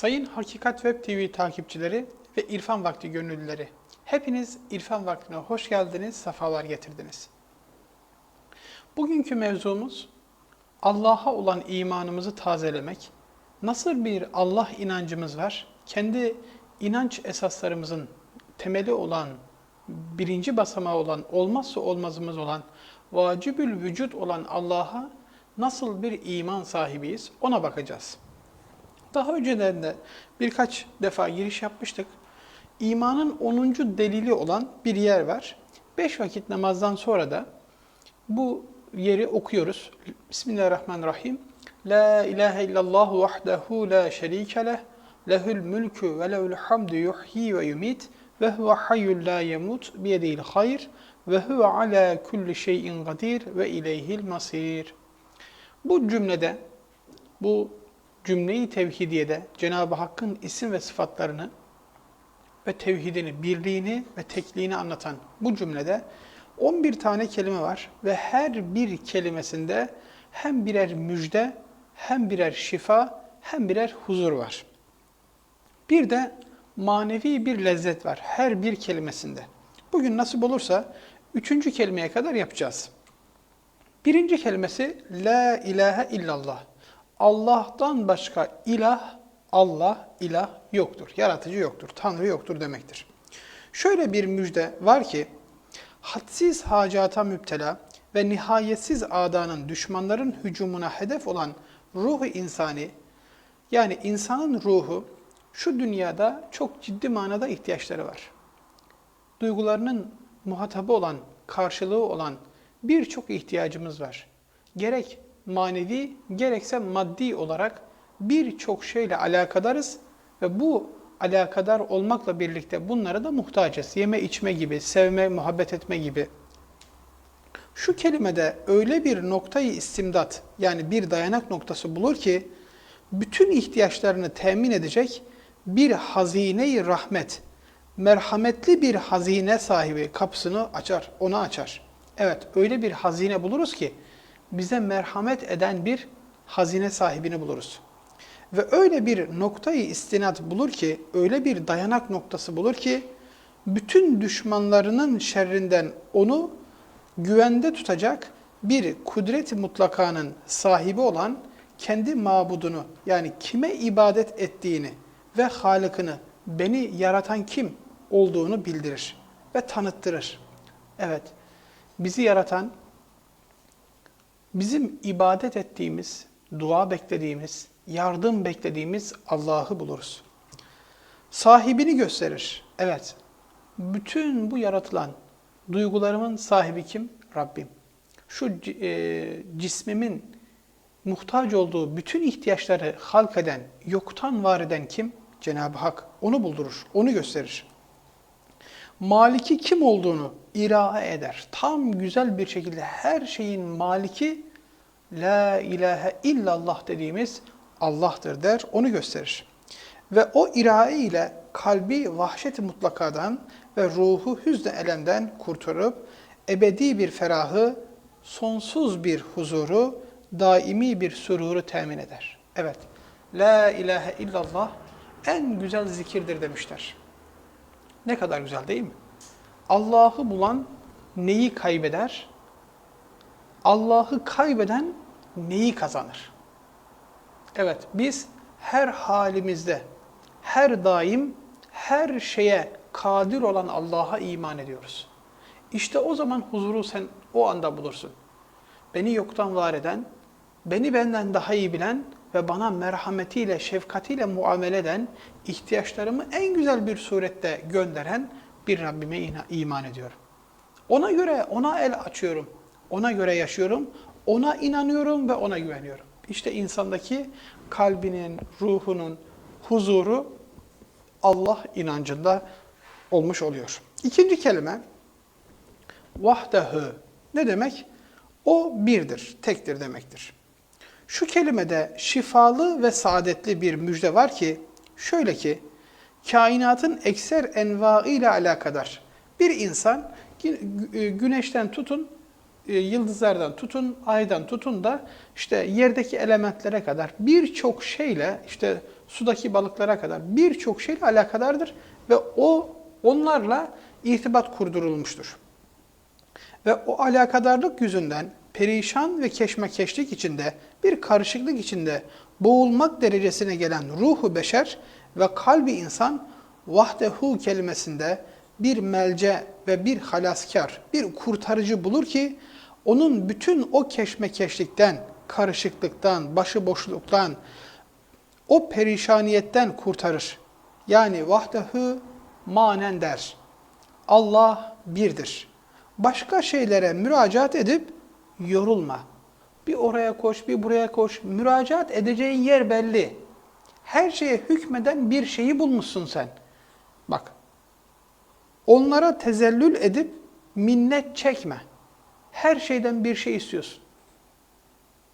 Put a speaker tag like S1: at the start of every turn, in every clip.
S1: Sayın Hakikat Web TV takipçileri ve İrfan Vakti gönüllüleri, hepiniz İrfan Vakti'ne hoş geldiniz, sefalar getirdiniz. Bugünkü mevzumuz Allah'a olan imanımızı tazelemek. Nasıl bir Allah inancımız var? Kendi inanç esaslarımızın temeli olan, birinci basamağı olan, olmazsa olmazımız olan, vacibül vücut olan Allah'a nasıl bir iman sahibiyiz ona bakacağız. Daha önceden de birkaç defa giriş yapmıştık. İmanın 10. delili olan bir yer var. Beş vakit namazdan sonra da bu yeri okuyoruz. Bismillahirrahmanirrahim. La ilahe illallah vahdehu la şerike leh. Lehül mülkü ve lehül hamdu yuhyi ve yumit ve huve hayyul la yemut biyedil hayr ve huve ala kulli şeyin kadir ve ileyhil masir. Bu cümlede, bu cümleyi tevhidiyede Cenab-ı Hakk'ın isim ve sıfatlarını ve tevhidini, birliğini ve tekliğini anlatan bu cümlede 11 tane kelime var ve her bir kelimesinde hem birer müjde, hem birer şifa, hem birer huzur var. Bir de manevi bir lezzet var her bir kelimesinde. Bugün nasip olursa üçüncü kelimeye kadar yapacağız. Birinci kelimesi La ilahe illallah. Allah'tan başka ilah, Allah, ilah yoktur. Yaratıcı yoktur, Tanrı yoktur demektir. Şöyle bir müjde var ki, hadsiz hacata müptela ve nihayetsiz adanın düşmanların hücumuna hedef olan ruhu insani, yani insanın ruhu şu dünyada çok ciddi manada ihtiyaçları var. Duygularının muhatabı olan, karşılığı olan birçok ihtiyacımız var. Gerek manevi gerekse maddi olarak birçok şeyle alakadarız ve bu alakadar olmakla birlikte bunlara da muhtacız. Yeme içme gibi, sevme, muhabbet etme gibi. Şu kelimede öyle bir noktayı istimdat yani bir dayanak noktası bulur ki bütün ihtiyaçlarını temin edecek bir hazine-i rahmet, merhametli bir hazine sahibi kapısını açar, onu açar. Evet öyle bir hazine buluruz ki bize merhamet eden bir hazine sahibini buluruz. Ve öyle bir noktayı istinat bulur ki, öyle bir dayanak noktası bulur ki, bütün düşmanlarının şerrinden onu güvende tutacak bir kudret mutlakanın sahibi olan kendi mabudunu yani kime ibadet ettiğini ve Halık'ını, beni yaratan kim olduğunu bildirir ve tanıttırır. Evet, bizi yaratan, bizim ibadet ettiğimiz, dua beklediğimiz, yardım beklediğimiz Allah'ı buluruz. Sahibini gösterir. Evet, bütün bu yaratılan duygularımın sahibi kim? Rabbim. Şu e, cismimin muhtaç olduğu bütün ihtiyaçları halk eden, yoktan var eden kim? Cenab-ı Hak. Onu buldurur, onu gösterir. Maliki kim olduğunu irahe eder. Tam güzel bir şekilde her şeyin maliki La ilahe illallah dediğimiz Allah'tır der, onu gösterir. Ve o irae ile kalbi vahşet-i mutlakadan ve ruhu hüzn elemden kurtarıp ebedi bir ferahı, sonsuz bir huzuru, daimi bir sururu temin eder. Evet, La ilahe illallah en güzel zikirdir demişler. Ne kadar güzel değil mi? Allah'ı bulan neyi kaybeder? Allah'ı kaybeden neyi kazanır? Evet, biz her halimizde, her daim, her şeye kadir olan Allah'a iman ediyoruz. İşte o zaman huzuru sen o anda bulursun. Beni yoktan var eden, beni benden daha iyi bilen ve bana merhametiyle, şefkatiyle muamele eden, ihtiyaçlarımı en güzel bir surette gönderen bir Rabbime iman ediyorum. Ona göre, ona el açıyorum. Ona göre yaşıyorum. Ona inanıyorum ve ona güveniyorum. İşte insandaki kalbinin, ruhunun huzuru Allah inancında olmuş oluyor. İkinci kelime vahdehu. Ne demek? O birdir, tektir demektir. Şu kelimede şifalı ve saadetli bir müjde var ki, şöyle ki, kainatın ekser enva ile alakadar. Bir insan güneşten tutun, yıldızlardan tutun, aydan tutun da işte yerdeki elementlere kadar birçok şeyle işte sudaki balıklara kadar birçok şeyle alakadardır ve o onlarla irtibat kurdurulmuştur. Ve o alakadarlık yüzünden perişan ve keşmekeşlik içinde, bir karışıklık içinde boğulmak derecesine gelen ruhu beşer ve kalbi insan vahdehu kelimesinde bir melce ve bir halaskar, bir kurtarıcı bulur ki onun bütün o keşmekeşlikten, karışıklıktan, başıboşluktan, o perişaniyetten kurtarır. Yani vahdehu manen der. Allah birdir. Başka şeylere müracaat edip yorulma. Bir oraya koş, bir buraya koş. Müracaat edeceğin yer belli. Her şeye hükmeden bir şeyi bulmuşsun sen. Bak. Onlara tezellül edip minnet çekme. Her şeyden bir şey istiyorsun.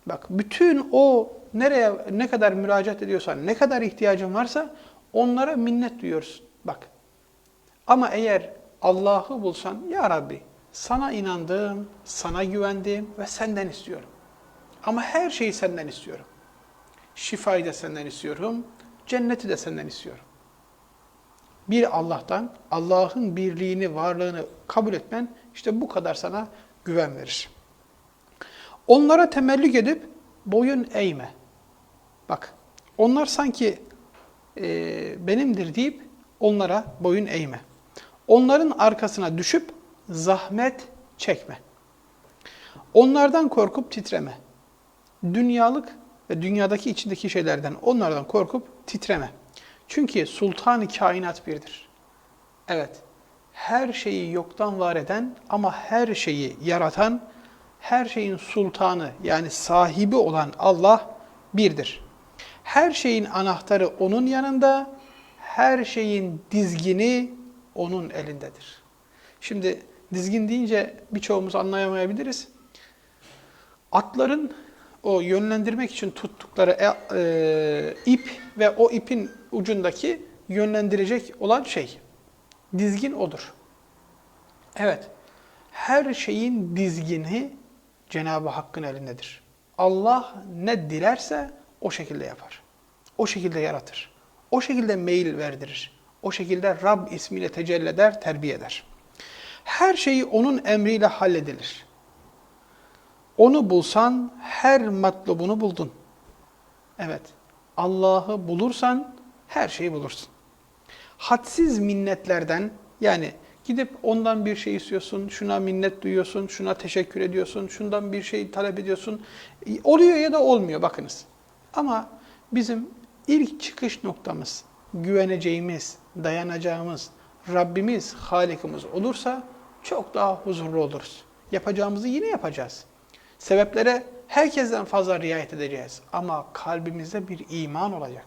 S1: Bak bütün o nereye ne kadar müracaat ediyorsan, ne kadar ihtiyacın varsa onlara minnet duyuyorsun. Bak. Ama eğer Allah'ı bulsan, Ya Rabbi sana inandım, sana güvendim ve senden istiyorum. Ama her şeyi senden istiyorum. Şifayı da senden istiyorum, cenneti de senden istiyorum. Bir Allah'tan, Allah'ın birliğini, varlığını kabul etmen işte bu kadar sana güven verir. Onlara temellük edip boyun eğme. Bak, onlar sanki e, benimdir deyip onlara boyun eğme. Onların arkasına düşüp zahmet çekme. Onlardan korkup titreme. Dünyalık ve dünyadaki içindeki şeylerden onlardan korkup titreme. Çünkü sultan kainat birdir. Evet, her şeyi yoktan var eden ama her şeyi yaratan, her şeyin sultanı yani sahibi olan Allah birdir. Her şeyin anahtarı onun yanında, her şeyin dizgini onun elindedir. Şimdi dizgin deyince birçoğumuz anlayamayabiliriz. Atların o yönlendirmek için tuttukları e, e, ip ve o ipin ucundaki yönlendirecek olan şey. Dizgin odur. Evet, her şeyin dizgini Cenab-ı Hakk'ın elindedir. Allah ne dilerse o şekilde yapar. O şekilde yaratır. O şekilde meyil verdirir. O şekilde Rab ismiyle tecelli eder, terbiye eder. Her şeyi onun emriyle halledilir. Onu bulsan her matlubunu buldun. Evet, Allah'ı bulursan her şeyi bulursun. Hadsiz minnetlerden yani gidip ondan bir şey istiyorsun, şuna minnet duyuyorsun, şuna teşekkür ediyorsun, şundan bir şey talep ediyorsun. Oluyor ya da olmuyor bakınız. Ama bizim ilk çıkış noktamız, güveneceğimiz, dayanacağımız Rabbimiz, Halikimiz olursa çok daha huzurlu oluruz. Yapacağımızı yine yapacağız. Sebeplere herkesten fazla riayet edeceğiz. Ama kalbimizde bir iman olacak.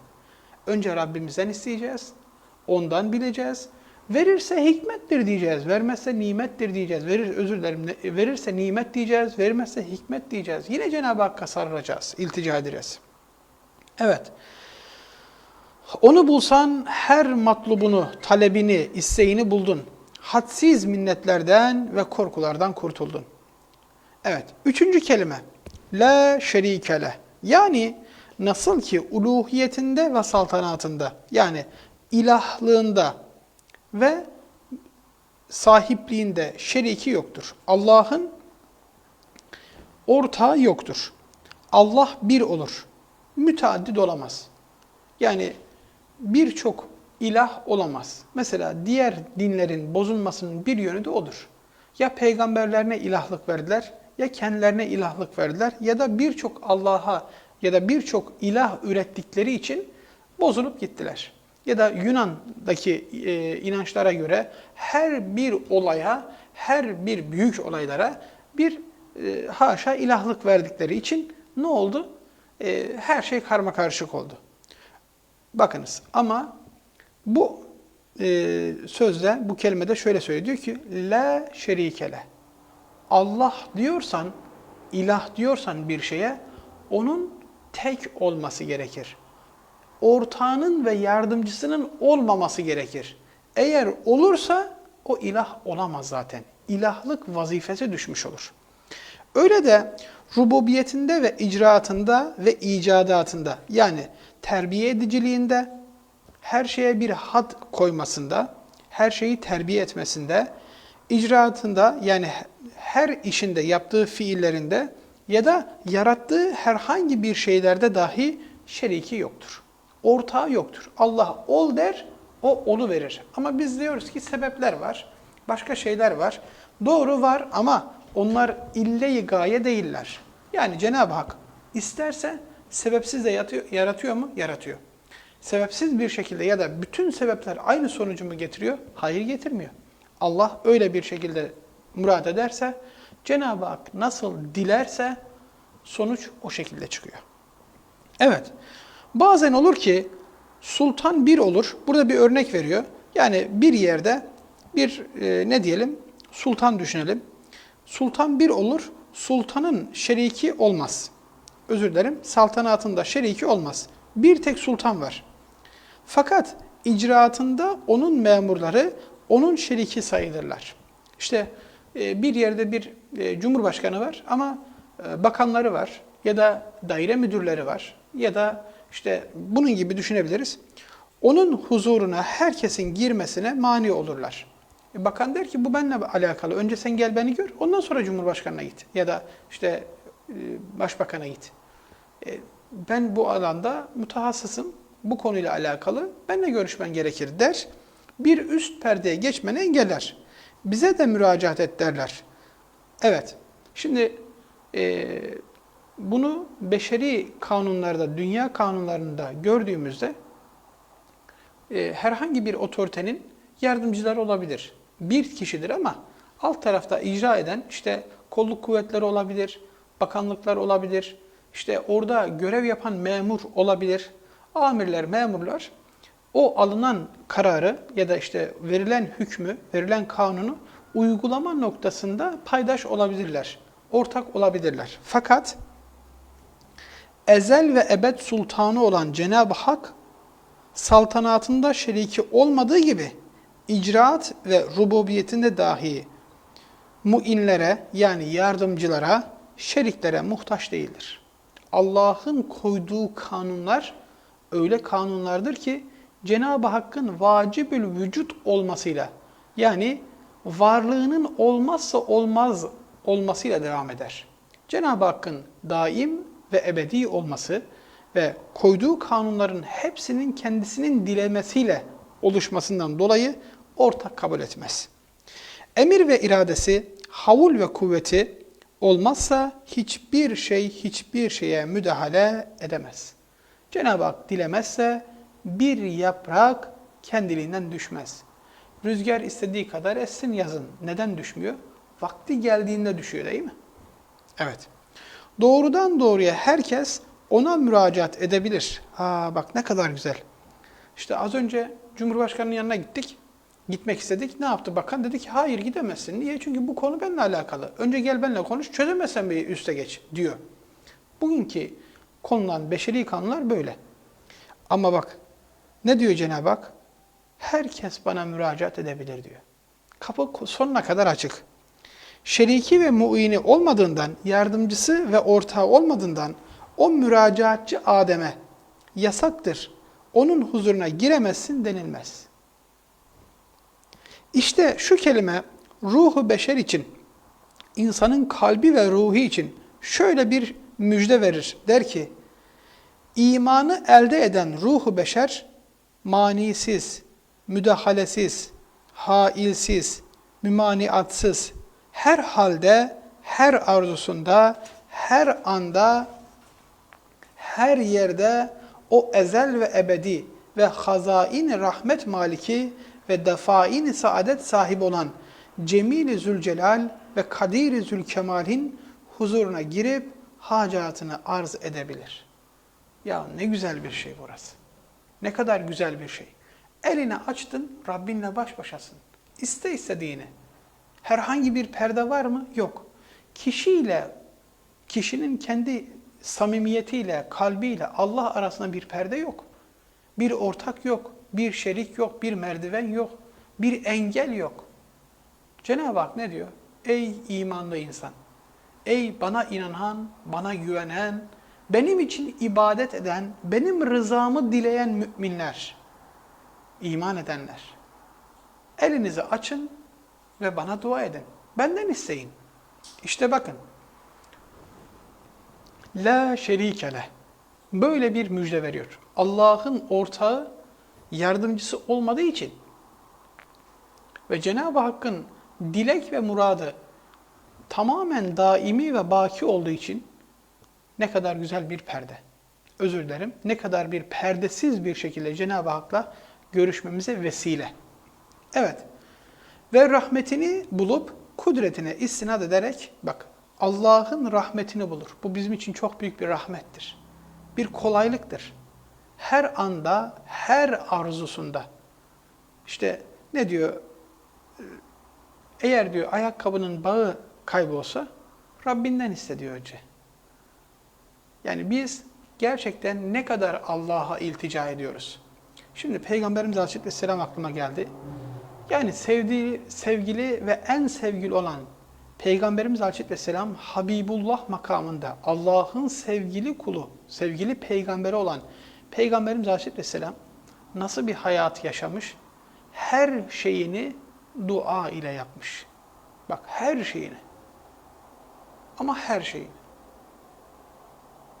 S1: Önce Rabbimizden isteyeceğiz. Ondan bileceğiz. Verirse hikmettir diyeceğiz. Vermezse nimettir diyeceğiz. Verir, özür dilerim. Verirse nimet diyeceğiz. Vermezse hikmet diyeceğiz. Yine Cenab-ı Hakk'a sarılacağız. iltica edeceğiz. Evet. Onu bulsan her matlubunu, talebini, isteğini buldun. Hadsiz minnetlerden ve korkulardan kurtuldun. Evet, üçüncü kelime. La şerikele. Yani nasıl ki uluhiyetinde ve saltanatında, yani ilahlığında ve sahipliğinde şeriki yoktur. Allah'ın ortağı yoktur. Allah bir olur. Müteaddit olamaz. Yani birçok ilah olamaz. Mesela diğer dinlerin bozulmasının bir yönü de odur. Ya peygamberlerine ilahlık verdiler, ya kendilerine ilahlık verdiler ya da birçok Allah'a ya da birçok ilah ürettikleri için bozulup gittiler. Ya da Yunan'daki e, inançlara göre her bir olaya, her bir büyük olaylara bir e, haşa ilahlık verdikleri için ne oldu? E, her şey karma karışık oldu. Bakınız ama bu e, sözde, bu kelimede şöyle söylüyor. Diyor ki, La şerikele. Allah diyorsan, ilah diyorsan bir şeye, onun tek olması gerekir. Ortağının ve yardımcısının olmaması gerekir. Eğer olursa o ilah olamaz zaten. İlahlık vazifesi düşmüş olur. Öyle de rububiyetinde ve icraatında ve icadatında yani terbiye ediciliğinde, her şeye bir had koymasında, her şeyi terbiye etmesinde, icraatında yani her işinde yaptığı fiillerinde ya da yarattığı herhangi bir şeylerde dahi şeriki yoktur. Ortağı yoktur. Allah ol der, o onu verir. Ama biz diyoruz ki sebepler var, başka şeyler var. Doğru var ama onlar ille-i gaye değiller. Yani Cenab-ı Hak isterse sebepsiz de yatıyor, yaratıyor mu? Yaratıyor. Sebepsiz bir şekilde ya da bütün sebepler aynı sonucu mu getiriyor? Hayır getirmiyor. Allah öyle bir şekilde murad ederse, Cenab-ı Hak nasıl dilerse sonuç o şekilde çıkıyor. Evet, bazen olur ki sultan bir olur. Burada bir örnek veriyor. Yani bir yerde bir e, ne diyelim sultan düşünelim. Sultan bir olur, sultanın şeriki olmaz. Özür dilerim, saltanatında şeriki olmaz. Bir tek sultan var. Fakat icraatında onun memurları onun şeriki sayılırlar. İşte e, bir yerde bir e, cumhurbaşkanı var ama e, bakanları var ya da daire müdürleri var ya da işte bunun gibi düşünebiliriz. Onun huzuruna herkesin girmesine mani olurlar. Bakan der ki bu benimle alakalı. Önce sen gel beni gör. Ondan sonra Cumhurbaşkanı'na git. Ya da işte Başbakan'a git. Ben bu alanda mütehassısım. Bu konuyla alakalı benimle görüşmen gerekir der. Bir üst perdeye geçmeni engeller. Bize de müracaat et derler. Evet. Şimdi e, bunu beşeri kanunlarda, dünya kanunlarında gördüğümüzde e, herhangi bir otoritenin yardımcıları olabilir. Bir kişidir ama alt tarafta icra eden işte kolluk kuvvetleri olabilir, bakanlıklar olabilir, işte orada görev yapan memur olabilir, amirler, memurlar o alınan kararı ya da işte verilen hükmü, verilen kanunu uygulama noktasında paydaş olabilirler, ortak olabilirler. Fakat ezel ve ebed sultanı olan Cenab-ı Hak saltanatında şeriki olmadığı gibi icraat ve rububiyetinde dahi muinlere yani yardımcılara, şeriklere muhtaç değildir. Allah'ın koyduğu kanunlar öyle kanunlardır ki Cenab-ı Hakk'ın vacibül vücut olmasıyla yani varlığının olmazsa olmaz olmasıyla devam eder. Cenab-ı Hakk'ın daim ve ebedi olması ve koyduğu kanunların hepsinin kendisinin dilemesiyle oluşmasından dolayı ortak kabul etmez. Emir ve iradesi, havul ve kuvveti olmazsa hiçbir şey hiçbir şeye müdahale edemez. Cenab-ı Hak dilemezse bir yaprak kendiliğinden düşmez. Rüzgar istediği kadar essin yazın. Neden düşmüyor? Vakti geldiğinde düşüyor değil mi? Evet. Doğrudan doğruya herkes ona müracaat edebilir. Ha bak ne kadar güzel. İşte az önce Cumhurbaşkanı'nın yanına gittik. Gitmek istedik. Ne yaptı bakan? Dedi ki hayır gidemezsin. Niye? Çünkü bu konu benimle alakalı. Önce gel benimle konuş. Çözemezsen bir üste geç diyor. Bugünkü konulan beşeri kanunlar böyle. Ama bak ne diyor Cenab-ı Hak? Herkes bana müracaat edebilir diyor. Kapı sonuna kadar açık. Şeriki ve muini olmadığından, yardımcısı ve ortağı olmadığından o müracaatçı Adem'e yasaktır. Onun huzuruna giremezsin denilmez. İşte şu kelime ruhu beşer için, insanın kalbi ve ruhu için şöyle bir müjde verir. Der ki, imanı elde eden ruhu beşer, manisiz, müdahalesiz, hailsiz, mümaniatsız, her halde, her arzusunda, her anda, her yerde o ezel ve ebedi ve hazain rahmet maliki ve defain saadet sahibi olan Cemil-i Zülcelal ve Kadir-i Zülkemal'in huzuruna girip hacatını arz edebilir. Ya ne güzel bir şey burası. Ne kadar güzel bir şey. Elini açtın, Rabbinle baş başasın. İste istediğini. Herhangi bir perde var mı? Yok. Kişiyle, kişinin kendi samimiyetiyle, kalbiyle Allah arasında bir perde yok. Bir ortak yok, bir şerik yok, bir merdiven yok, bir engel yok. Cenab-ı Hak ne diyor? Ey imanlı insan! Ey bana inanan, bana güvenen benim için ibadet eden, benim rızamı dileyen müminler, iman edenler. Elinizi açın ve bana dua edin. Benden isteyin. İşte bakın. La şerike leh. Böyle bir müjde veriyor. Allah'ın ortağı, yardımcısı olmadığı için ve Cenab-ı Hakk'ın dilek ve muradı tamamen daimi ve baki olduğu için ne kadar güzel bir perde. Özür dilerim. Ne kadar bir perdesiz bir şekilde Cenab-ı Hak'la görüşmemize vesile. Evet. Ve rahmetini bulup kudretine istinad ederek bak Allah'ın rahmetini bulur. Bu bizim için çok büyük bir rahmettir. Bir kolaylıktır. Her anda, her arzusunda. İşte ne diyor? Eğer diyor ayakkabının bağı kaybolsa Rabbinden iste diyor önce. Yani biz gerçekten ne kadar Allah'a iltica ediyoruz. Şimdi Peygamberimiz Aleyhisselam aklıma geldi. Yani sevdiği, sevgili ve en sevgili olan Peygamberimiz Aleyhisselam Habibullah makamında Allah'ın sevgili kulu, sevgili peygamberi olan Peygamberimiz Aleyhisselam nasıl bir hayat yaşamış? Her şeyini dua ile yapmış. Bak her şeyini. Ama her şeyini.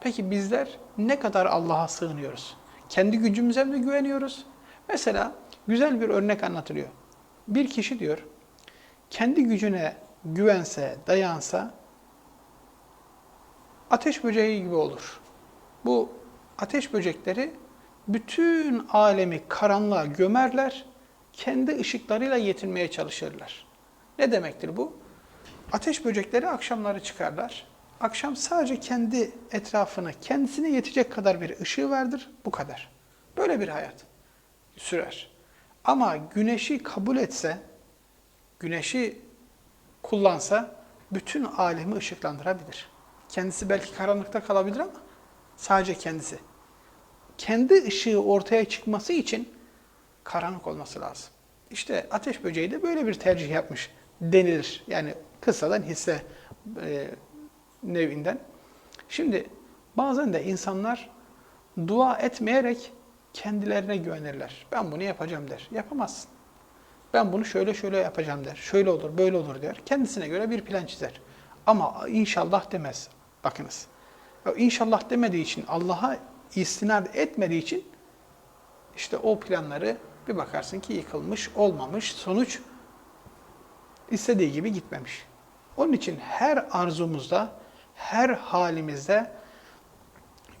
S1: Peki bizler ne kadar Allah'a sığınıyoruz? Kendi gücümüze mi güveniyoruz? Mesela güzel bir örnek anlatılıyor. Bir kişi diyor, kendi gücüne güvense, dayansa ateş böceği gibi olur. Bu ateş böcekleri bütün alemi karanlığa gömerler, kendi ışıklarıyla yetinmeye çalışırlar. Ne demektir bu? Ateş böcekleri akşamları çıkarlar. Akşam sadece kendi etrafını, kendisine yetecek kadar bir ışığı vardır. Bu kadar. Böyle bir hayat sürer. Ama güneşi kabul etse, güneşi kullansa bütün alemi ışıklandırabilir. Kendisi belki karanlıkta kalabilir ama sadece kendisi. Kendi ışığı ortaya çıkması için karanlık olması lazım. İşte ateş böceği de böyle bir tercih yapmış denilir. Yani kısadan hisse e, nevinden. Şimdi bazen de insanlar dua etmeyerek kendilerine güvenirler. Ben bunu yapacağım der. Yapamazsın. Ben bunu şöyle şöyle yapacağım der. Şöyle olur, böyle olur der. Kendisine göre bir plan çizer. Ama inşallah demez. Bakınız. İnşallah demediği için, Allah'a istinad etmediği için işte o planları bir bakarsın ki yıkılmış, olmamış. Sonuç istediği gibi gitmemiş. Onun için her arzumuzda, her halimizde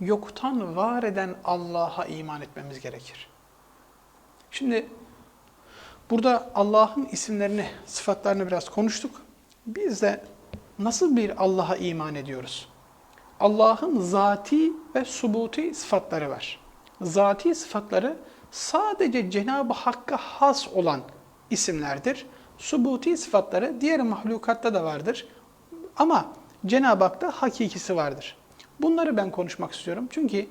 S1: yoktan var eden Allah'a iman etmemiz gerekir. Şimdi burada Allah'ın isimlerini, sıfatlarını biraz konuştuk. Biz de nasıl bir Allah'a iman ediyoruz? Allah'ın zati ve subuti sıfatları var. Zati sıfatları sadece Cenab-ı Hakk'a has olan isimlerdir. Subuti sıfatları diğer mahlukatta da vardır. Ama Cenab-ı Hak'ta hakikisi vardır. Bunları ben konuşmak istiyorum. Çünkü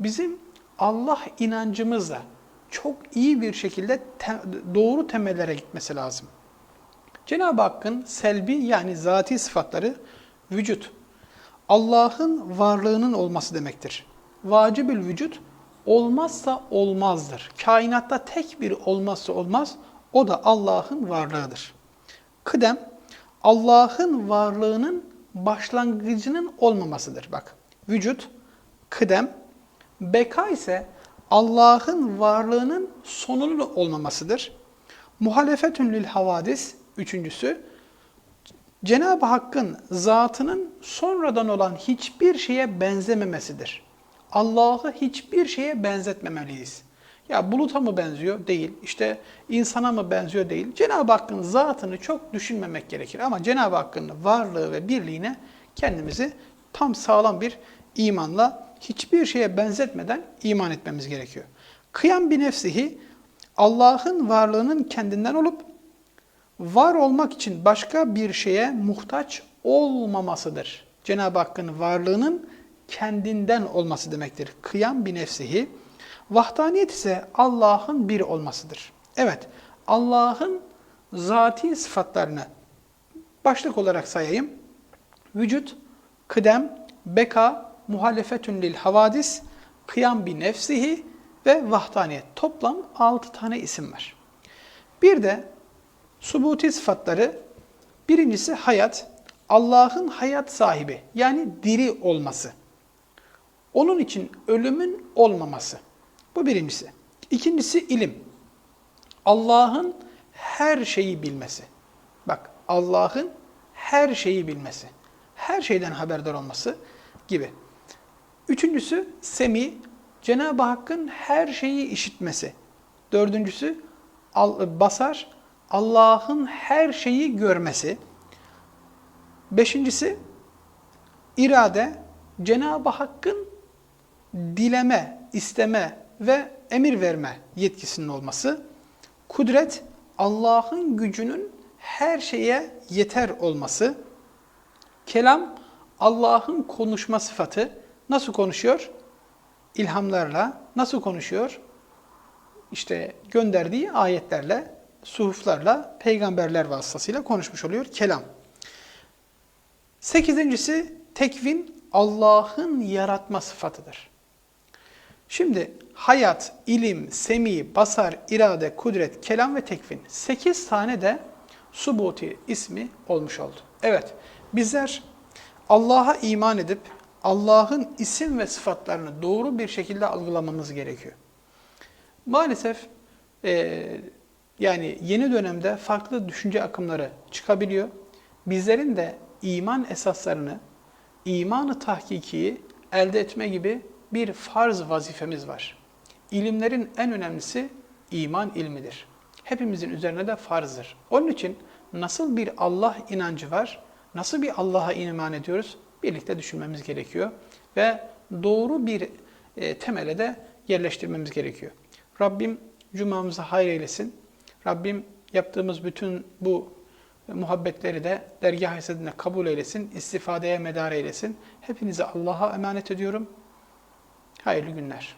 S1: bizim Allah inancımızla çok iyi bir şekilde te doğru temellere gitmesi lazım. Cenab-ı Hakk'ın selbi yani zati sıfatları vücut. Allah'ın varlığının olması demektir. Vacibül vücut olmazsa olmazdır. Kainatta tek bir olmazsa olmaz o da Allah'ın varlığıdır. Kıdem Allah'ın varlığının başlangıcının olmamasıdır. Bak vücut, kıdem, beka ise Allah'ın varlığının sonunun olmamasıdır. Muhalefetün lil havadis, üçüncüsü, Cenab-ı Hakk'ın zatının sonradan olan hiçbir şeye benzememesidir. Allah'ı hiçbir şeye benzetmemeliyiz. Ya buluta mı benziyor? Değil. İşte insana mı benziyor? Değil. Cenab-ı Hakk'ın zatını çok düşünmemek gerekir. Ama Cenab-ı Hakk'ın varlığı ve birliğine kendimizi tam sağlam bir imanla hiçbir şeye benzetmeden iman etmemiz gerekiyor. Kıyam bir nefsihi Allah'ın varlığının kendinden olup var olmak için başka bir şeye muhtaç olmamasıdır. Cenab-ı Hakk'ın varlığının kendinden olması demektir. Kıyam bir nefsihi. Vahdaniyet ise Allah'ın bir olmasıdır. Evet, Allah'ın zati sıfatlarını başlık olarak sayayım. Vücut, kıdem, beka, muhalefetün lil havadis, kıyam bi nefsihi ve vahdaniyet. Toplam 6 tane isim var. Bir de subuti sıfatları birincisi hayat, Allah'ın hayat sahibi yani diri olması. Onun için ölümün olmaması. Bu birincisi. İkincisi ilim. Allah'ın her şeyi bilmesi. Bak Allah'ın her şeyi bilmesi. Her şeyden haberdar olması gibi. Üçüncüsü semi. Cenab-ı Hakk'ın her şeyi işitmesi. Dördüncüsü basar. Allah'ın her şeyi görmesi. Beşincisi irade. Cenab-ı Hakk'ın dileme, isteme ve emir verme yetkisinin olması. Kudret, Allah'ın gücünün her şeye yeter olması. Kelam, Allah'ın konuşma sıfatı. Nasıl konuşuyor? İlhamlarla. Nasıl konuşuyor? İşte gönderdiği ayetlerle, suhuflarla, peygamberler vasıtasıyla konuşmuş oluyor. Kelam. Sekizincisi tekvin Allah'ın yaratma sıfatıdır. Şimdi hayat, ilim, semi, basar, irade, kudret, kelam ve tekvin. Sekiz tane de subuti ismi olmuş oldu. Evet, bizler Allah'a iman edip Allah'ın isim ve sıfatlarını doğru bir şekilde algılamamız gerekiyor. Maalesef e, yani yeni dönemde farklı düşünce akımları çıkabiliyor. Bizlerin de iman esaslarını, imanı tahkikiyi elde etme gibi bir farz vazifemiz var. İlimlerin en önemlisi iman ilmidir. Hepimizin üzerine de farzdır. Onun için nasıl bir Allah inancı var, nasıl bir Allah'a iman ediyoruz birlikte düşünmemiz gerekiyor. Ve doğru bir e, temele de yerleştirmemiz gerekiyor. Rabbim cumamızı hayır eylesin. Rabbim yaptığımız bütün bu muhabbetleri de dergah hasedine kabul eylesin, istifadeye medar eylesin. Hepinizi Allah'a emanet ediyorum. Hayırlı günler.